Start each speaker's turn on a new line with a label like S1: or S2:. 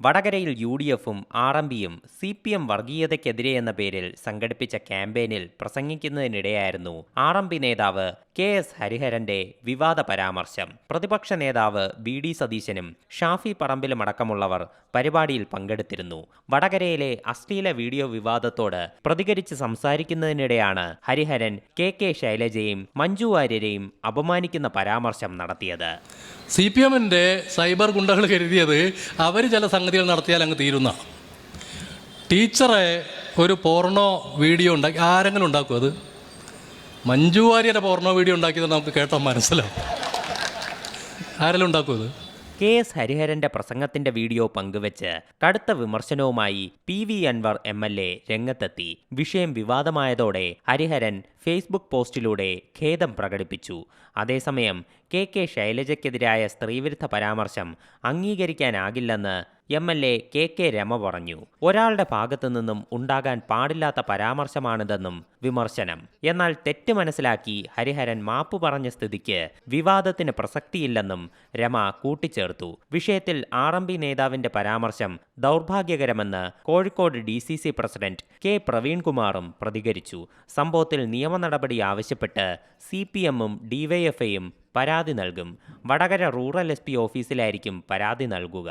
S1: വടകരയിൽ U D എഫും R M പിയും സി പി എം വർഗീയതയ്ക്കെതിരെ എന്ന പേരിൽ സംഘടിപ്പിച്ച ക്യാമ്പയിനിൽ പ്രസംഗിക്കുന്നതിനിടെയായിരുന്നു ആർ എം പി നേതാവ് കെ എസ് ഹരിഹരന്റെ വിവാദ പരാമർശം. പ്രതിപക്ഷ നേതാവ് ബി ഡി സതീശനും ഷാഫി പറമ്പിലും അടക്കമുള്ളവർ പരിപാടിയിൽ പങ്കെടുത്തിരുന്നു. വടകരയിലെ അശ്ലീല വീഡിയോ വിവാദത്തോട് പ്രതികരിച്ച് സംസാരിക്കുന്നതിനിടെയാണ് ഹരിഹരൻ കെ കെ ശൈലജയും മഞ്ജു വാര്യരെയും അപമാനിക്കുന്ന പരാമർശം നടത്തിയത്.
S2: സി പി എമ്മിന്റെ സൈബർ ഗുണ്ടകൾ കരുതിയത് അവർ ചില സംഗതികൾ നടത്തിയാൽ അങ്ങ് തീരുന്ന. ടീച്ചറെ ഒരു പോർണോ വീഡിയോ ഉണ്ടാക്കി ആരെങ്കിലും ഉണ്ടാക്കും അത്? മഞ്ജു വാര്യരുടെ പോർണോ വീഡിയോ ഉണ്ടാക്കിയത് നമുക്ക് കേട്ടാൽ മനസ്സിലാവും. ആരെല്ലാം ഉണ്ടാക്കും ഇത്
S1: കെ എസ് ഹരിഹരന്റെ പ്രസംഗത്തിന്റെ വീഡിയോ പങ്കുവച്ച് കടുത്ത വിമർശനവുമായി P V Anvar M L A രംഗത്തെത്തി. വിഷയം വിവാദമായതോടെ ഹരിഹരൻ ഫേസ്ബുക്ക് പോസ്റ്റിലൂടെ ഖേദം പ്രകടിപ്പിച്ചു. അതേസമയം കെ കെ ശൈലജയ്ക്കെതിരായ സ്ത്രീവിരുദ്ധ പരാമർശം അംഗീകരിക്കാനാകില്ലെന്ന് M L A K K Rema പറഞ്ഞു. ഒരാളുടെ ഭാഗത്തു നിന്നും ഉണ്ടാകാൻ പാടില്ലാത്ത പരാമർശമാണിതെന്നും വിമർശനം. എന്നാൽ തെറ്റ് മനസ്സിലാക്കി ഹരിഹരൻ മാപ്പ് പറഞ്ഞ സ്ഥിതിക്ക് വിവാദത്തിന് പ്രസക്തിയില്ലെന്നും രമ കൂട്ടിച്ചേർത്തു. വിഷയത്തിൽ ആർ എം പി നേതാവിന്റെ പരാമർശം ദൗർഭാഗ്യകരമെന്ന് Kozhikode D C C president K പ്രവീൺകുമാറും പ്രതികരിച്ചു. സംഭവത്തിൽ നിയമ നടപടി ആവശ്യപ്പെട്ട് സി പി എമ്മും ഡിവൈഎഫ്ഐയും പരാതി നൽകും. വടകര റൂറൽ എസ് പി ഓഫീസിലായിരിക്കും പരാതി നൽകുക.